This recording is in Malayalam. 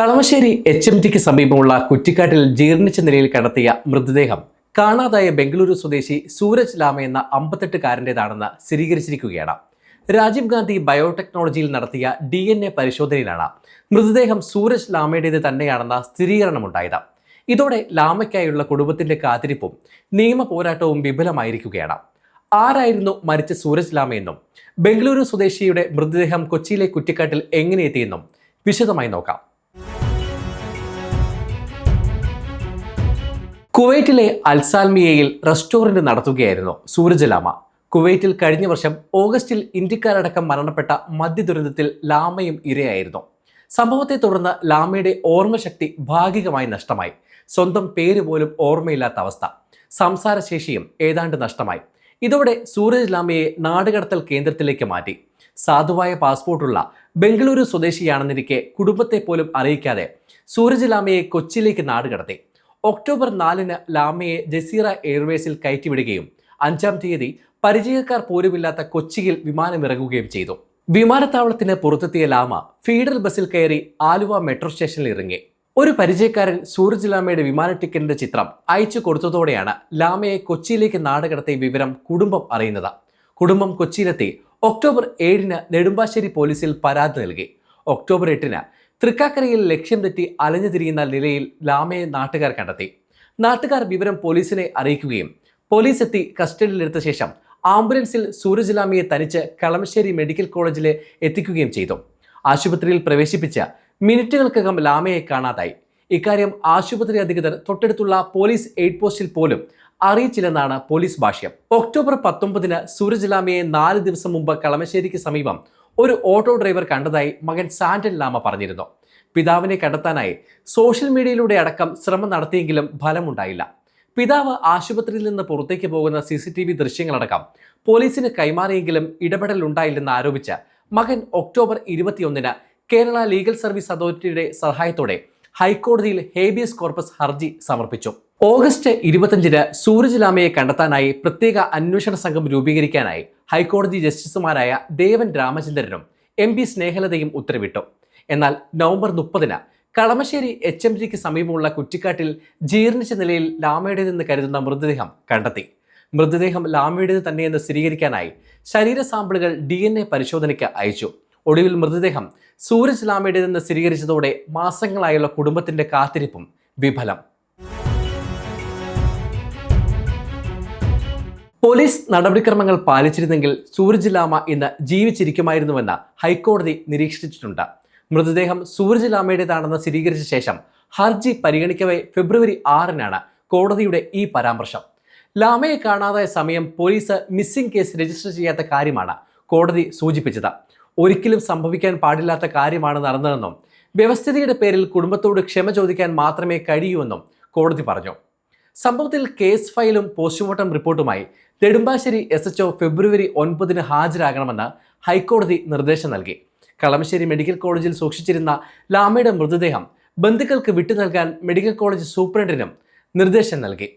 കളമശ്ശേരി എച്ച് എം ടിക്ക് സമീപമുള്ള കുറ്റിക്കാട്ടിൽ ജീർണിച്ച നിലയിൽ കണ്ടെത്തിയ മൃതദേഹം കാണാതായ ബംഗളൂരു സ്വദേശി സൂരജ് ലാമ എന്ന അമ്പത്തെട്ടുകാരന്റെതാണെന്ന് സ്ഥിരീകരിച്ചിരിക്കുകയാണ്. രാജീവ് ഗാന്ധി ബയോടെക്നോളജിയിൽ നടത്തിയ ഡി എൻ എ പരിശോധനയിലാണ് മൃതദേഹം സൂരജ് ലാമയുടേത് തന്നെയാണെന്ന സ്ഥിരീകരണമുണ്ടായത്. ഇതോടെ ലാമയ്ക്കായുള്ള കുടുംബത്തിന്റെ കാത്തിരിപ്പും നിയമ പോരാട്ടവും വിപുലമായിരിക്കുകയാണ്. ആരായിരുന്നു മരിച്ച സൂരജ് ലാമയെന്നും ബംഗളൂരു സ്വദേശിയുടെ മൃതദേഹം കൊച്ചിയിലെ കുറ്റിക്കാട്ടിൽ എങ്ങനെ എത്തിയെന്നും വിശദമായി നോക്കാം. കുവൈറ്റിലെ അൽസാൽമിയയിൽ റെസ്റ്റോറന്റ് നടത്തുകയായിരുന്നു സൂരജ് കുവൈറ്റിൽ കഴിഞ്ഞ വർഷം ഓഗസ്റ്റിൽ ഇന്ത്യക്കാരടക്കം മരണപ്പെട്ട മദ്യ ദുരന്തത്തിൽ ലാമയും ഇരയായിരുന്നു. സംഭവത്തെ തുടർന്ന് ലാമയുടെ ഓർമ്മശക്തി ഭാഗികമായി നഷ്ടമായി. സ്വന്തം പേര് പോലും ഓർമ്മയില്ലാത്ത അവസ്ഥ. സംസാരശേഷിയും ഏതാണ്ട് നഷ്ടമായി. ഇതോടെ സൂരജ് ലാമയെ നാടുകടത്തൽ കേന്ദ്രത്തിലേക്ക് മാറ്റി. സാധുവായ പാസ്പോർട്ടുള്ള ബംഗളൂരു സ്വദേശിയാണെന്നിരിക്കെ കുടുംബത്തെ പോലും അറിയിക്കാതെ സൂരജ് ലാമയെ കൊച്ചിയിലേക്ക് നാടുകടത്തി. ഒക്ടോബർ നാലിന് ലാമയെ ജസീറ എയർവേസിൽ കയറ്റിവിടുകയും അഞ്ചാം തീയതി പരിചയക്കാർ പോലുമില്ലാത്ത കൊച്ചിയിൽ വിമാനമിറങ്ങുകയും ചെയ്തു. വിമാനത്താവളത്തിന് പുറത്തെത്തിയ ലാമ ഫീഡർ ബസ്സിൽ കയറി ആലുവ മെട്രോ സ്റ്റേഷനിൽ ഇറങ്ങി. ഒരു പരിചയക്കാരൻ സൂരജ് ലാമയുടെ വിമാന ടിക്കറ്റിന്റെ ചിത്രം അയച്ചു കൊടുത്തതോടെയാണ് ലാമയെ കൊച്ചിയിലേക്ക് നാടുകടത്തിയ വിവരം കുടുംബം അറിയുന്നത്. കുടുംബം കൊച്ചിയിലെത്തി ഒക്ടോബർ ഏഴിന് നെടുമ്പാശ്ശേരി പോലീസിൽ പരാതി നൽകി. ഒക്ടോബർ എട്ടിന് തൃക്കാക്കരയിൽ ലക്ഷ്യം തെറ്റി അലഞ്ഞു തിരിയുന്ന നിലയിൽ ലാമയെ നാട്ടുകാർ കണ്ടെത്തി. നാട്ടുകാർ വിവരം പോലീസിനെ അറിയിക്കുകയും പോലീസ് എത്തി കസ്റ്റഡിയിലെടുത്ത ശേഷം ആംബുലൻസിൽ സൂരജ് ലാമയെ തനിച്ച് കളമശ്ശേരി മെഡിക്കൽ കോളേജിൽ എത്തിക്കുകയും ചെയ്തു. ആശുപത്രിയിൽ പ്രവേശിപ്പിച്ച മിനിറ്റുകൾക്കകം ലാമയെ കാണാതായി. ഇക്കാര്യം ആശുപത്രി അധികൃതർ തൊട്ടടുത്തുള്ള പോലീസ് എയ്ഡ് പോസ്റ്റിൽ പോലും അറിയിച്ചില്ലെന്നാണ് പോലീസ് ഭാഷ്യം. ഒക്ടോബർ പത്തൊമ്പതിന് സൂരജ് ലാമയെ നാല് ദിവസം മുമ്പ് കളമശ്ശേരിക്ക് സമീപം ഒരു ഓട്ടോ ഡ്രൈവർ കണ്ടതായി മകൻ സാൻഡൽ ലാമ പറഞ്ഞിരുന്നു. പിതാവിനെ കണ്ടെത്താനായി സോഷ്യൽ മീഡിയയിലൂടെ അടക്കം ശ്രമം നടത്തിയെങ്കിലും ഫലമുണ്ടായില്ല. പിതാവ് ആശുപത്രിയിൽ നിന്ന് പുറത്തേക്ക് പോകുന്ന സി സി ടി വി ദൃശ്യങ്ങളടക്കം പോലീസിന് കൈമാറിയെങ്കിലും ഇടപെടൽ ഉണ്ടായില്ലെന്ന് ആരോപിച്ച് മകൻ ഒക്ടോബർ ഇരുപത്തിയൊന്നിന് കേരള ലീഗൽ സർവീസ് അതോറിറ്റിയുടെ സഹായത്തോടെ ഹൈക്കോടതിയിൽ ഹേബിയസ് കോർപ്പസ് ഹർജി സമർപ്പിച്ചു. ഓഗസ്റ്റ് ഇരുപത്തഞ്ചിന് സൂരജ് ലാമയെ കണ്ടെത്താനായി പ്രത്യേക അന്വേഷണ സംഘം രൂപീകരിക്കാനായി ഹൈക്കോടതി ജസ്റ്റിസുമാരായ ദേവൻ രാമചന്ദ്രനും എം പി സ്നേഹലതയും ഉത്തരവിട്ടു. എന്നാൽ നവംബർ മുപ്പതിന് കളമശ്ശേരി എച്ച് എം ജിക്ക് സമീപമുള്ള കുറ്റിക്കാട്ടിൽ ജീർണിച്ച നിലയിൽ ലാമയുടേതെന്ന് കരുതുന്ന മൃതദേഹം കണ്ടെത്തി. മൃതദേഹം ലാമയുടേത് തന്നെയെന്ന് സ്ഥിരീകരിക്കാനായി ശരീര സാമ്പിളുകൾ ഡി എൻ എ പരിശോധനയ്ക്ക് അയച്ചു. ഒടുവിൽ മൃതദേഹം സൂരജ് ലാമയുടേതെന്ന് സ്ഥിരീകരിച്ചതോടെ മാസങ്ങളായുള്ള കുടുംബത്തിന്റെ കാത്തിരിപ്പും വിഫലം. പോലീസ് നടപടിക്രമങ്ങൾ പാലിച്ചിരുന്നെങ്കിൽ സൂരജ് ലാമ ഇന്ന് ജീവിച്ചിരിക്കുമായിരുന്നുവെന്ന് ഹൈക്കോടതി നിരീക്ഷിച്ചിട്ടുണ്ട്. മൃതദേഹം സൂരജ് ലാമയുടേതാണെന്ന് സ്ഥിരീകരിച്ച ശേഷം ഹർജി പരിഗണിക്കവേ ഫെബ്രുവരി ആറിനാണ് കോടതിയുടെ ഈ പരാമർശം. ലാമയെ കാണാതായ സമയം പോലീസ് മിസ്സിംഗ് കേസ് രജിസ്റ്റർ ചെയ്യാത്ത കാര്യമാണ് കോടതി സൂചിപ്പിച്ചത്. ഒരിക്കലും സംഭവിക്കാൻ പാടില്ലാത്ത കാര്യമാണ് നടന്നതെന്നും വ്യവസ്ഥിതിയുടെ പേരിൽ കുടുംബത്തോട് ക്ഷമ ചോദിക്കാൻ മാത്രമേ കഴിയൂവെന്നും കോടതി പറഞ്ഞു. സംഭവത്തിൽ കേസ് ഫയലും പോസ്റ്റ്മോർട്ടം റിപ്പോർട്ടുമായി നെടുമ്പാശ്ശേരി എസ് എച്ച് ഫെബ്രുവരി ഒൻപതിന് ഹാജരാകണമെന്ന് ഹൈക്കോടതി നിർദ്ദേശം നൽകി. കളമശ്ശേരി മെഡിക്കൽ കോളേജിൽ സൂക്ഷിച്ചിരുന്ന ലാമയുടെ മൃതദേഹം ബന്ധുക്കൾക്ക് വിട്ടു നൽകാൻ മെഡിക്കൽ കോളേജ് സൂപ്രണ്ടിനും നിർദ്ദേശം നൽകി.